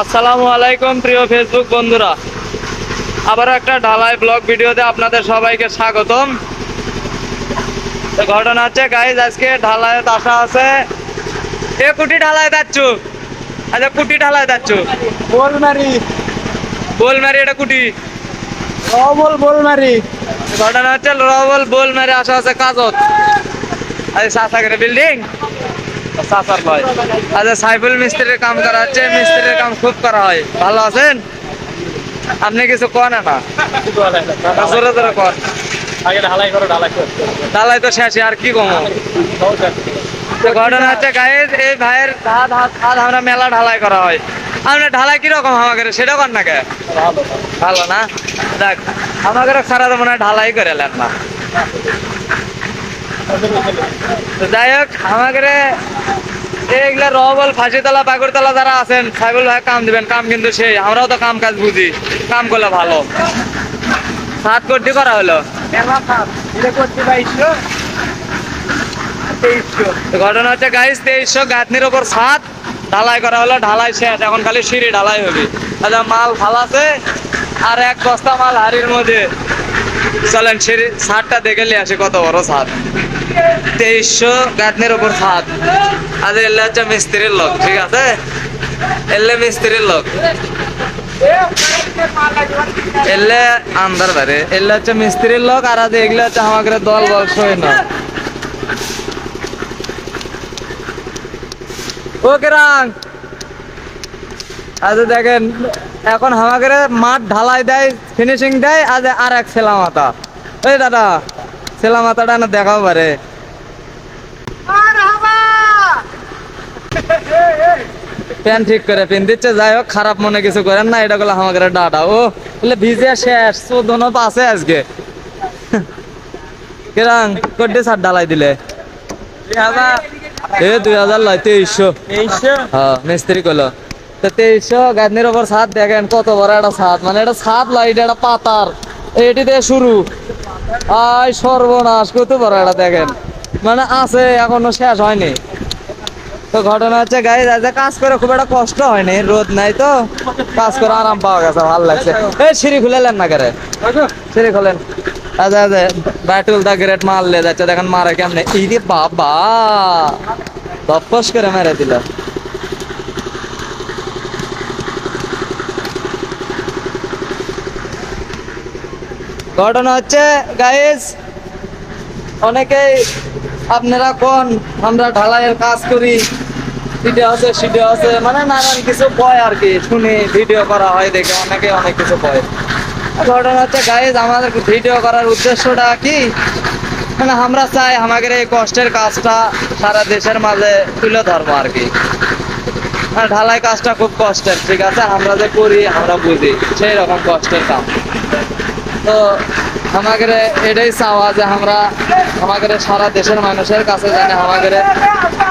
আসসালামু আলাইকুম প্রিয় ফেসবুক বন্ধুরা। আবারও একটা ঢালাই ব্লগ ভিডিওতে আপনাদের সবাইকে স্বাগতম। তো ঘটনা হচ্ছে গাইজ আজকে ঢালাইত আসা আছে। এ কুটি ঢালাই যাচ্ছ আচ্ছা কুটি ঢালাই যাচ্ছ বোলমারি। বোল মারি এটা কুটি। অবল বোলমারি। ঘটনা হচ্ছে রবল বোল মারি আসা আছে কাজত। আচ্ছা সাসাগরে বিল্ডিং আচ্ছা সাইফুল মিস্ত্রির কাম করা হচ্ছে, মিস্ত্রির কাম খুব করা হয়। ভালো আছেন? আপনি কিছু কন না ঢালাই তো শেষে, আর কি কমো? তো ঘটনা হচ্ছে গায়ের এই ভাইয়ের হাত হাত হাত আমরা মেলা ঢালাই করা হয়। আমরা ঢালাই কীরকম আমাকে, সেটা কর না কে? ভালো না? দেখ, আমাকে সারা মনে হয় ঢালাই করে না। যাই হোক আমাকে এইগুলা রহবল ফাঁসিতলা পাকুড়তলা যারা আছেন সাইবুল ভাই কাম দিবেন, কাম কিন্তু সেই, আমরাও তো কাম কাজ বুঝি, কাম করলে ভালো। সাত কোটি করা হলো। ঘটনা হচ্ছে গাইস তেইশশো গাঁথনির ওপর সাত, ঢালাই করা হলো, ঢালাই শেষ, এখন খালি সিঁড়ি ঢালাই হবে। আচ্ছা মাল ফালাছে আর এক বস্তা মাল হাড়ির মধ্যে। চলেন, সিঁড়ি ছাদটা দেখে নিয়ে আসি, কত বড় ছাদ তেইশশো গাঁথনির ওপর ছাদ। আজ এলে হচ্ছে মিস্ত্রির লোক, ঠিক আছে? এলে মিস্ত্রির লোক। এলে আন্দার বারে। এলে হচ্ছে মিস্ত্রির লোক, আর আজ এগুলো হচ্ছে আমাকে দল বল সই না ও কেরাং আজ দেখেন, এখন আমাকে মাঠ ঢালাই দেয় ফিনিশিং দেয়, আজ আর এক সেলামাতা ওই দাদা সেলামাতাটা না দেখাও পারে। প্যান ঠিক করে পিন দিচ্ছে যাই হোক খারাপ মনে কিছু করেন না এটা গুলো আমাকে ডাটা ও বলে ভিজে শেষ চোদ্দ পাশে আজকে। কেরাং কোটি সার ঢালাই দিলে। এ দুই হাজার লয় তেইশশো। হ্যাঁ মিস্ত্রি কইলো। তো তেইশশো গাঁদনির ওপর ছাদ দেখেন কত বড় একটা ছাদ। মানে এটা ছাদ লাইট একটা পাতার। এটি দিয়ে শুরু। আই সর্বনাশ, কত বড় একটা দেখেন। মানে আছে, এখনও শেষ হয়নি। তো ঘটনা হচ্ছে গাড়ি যাতে কাজ করে খুব একটা কষ্ট হয়নি, রোদ নাই তো। কাজ করে আরাম পাওয়া গেছে, ভালো লাগছে। এই সিঁড়ি খুলে নেন না করে? সিঁড়ি খোলেন। আচ্ছা আচ্ছা ব্যাটুল দা গ্রেট মারলে যাচ্ছে, দেখেন মারে কেমনে। ইরে বাবা! তপস করে মেরে দিল। ঘটনা হচ্ছে গাইস অনেকেই আপনারা কোন, আমরা ঢালাইয়ের কাজ করি ভিডিও আছে সিডিও আছে মানে নানান কিছু কয় আর কি, শুনি ভিডিও করা হয়, দেখে অনেকে অনেক কিছু কয়। ঘটনা হচ্ছে গাইজ আমাদের ভিডিও করার উদ্দেশ্যটা কি? মানে আমরা চাই আমাদের এই কষ্টের কাজটা সারা দেশের মাঝে তুলে ধরবো আর কি। আর ঢালাই কাজটা খুব কষ্টের, ঠিক আছে? আমরা যে করি, আমরা বুঝি সেই রকম কষ্টের কাম তো আমাদের এটাই চাওয়া যে আমরা আমাদের সারা দেশের মানুষের কাছে জানে আমাদের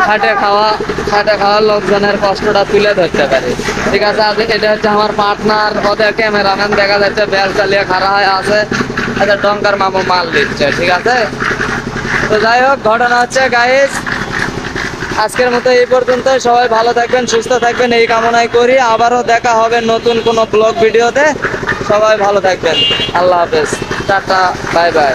খাটে খাওয়া, খাটে খাওয়ার লোকজনের কষ্টটা তুলে ধরতে পারি। ঠিক আছে, আজ এটা হচ্ছে আমার পার্টনার ওদের ক্যামেরাম্যান দেখা যাচ্ছে বেল চালিয়ে খাড়া হয়ে আছে। আচ্ছা ডঙ্কার মামু মাল দিচ্ছে, ঠিক আছে? তো যাই হোক, ঘটনা হচ্ছে গাইস আজকের মতো এই পর্যন্ত। সবাই ভালো থাকবেন, সুস্থ থাকবেন, এই কামনাই করি। আবারও দেখা হবে নতুন কোনো ব্লগ ভিডিওতে। সবাই ভালো থাকবেন। আল্লাহ হাফেজ। Tata bye bye.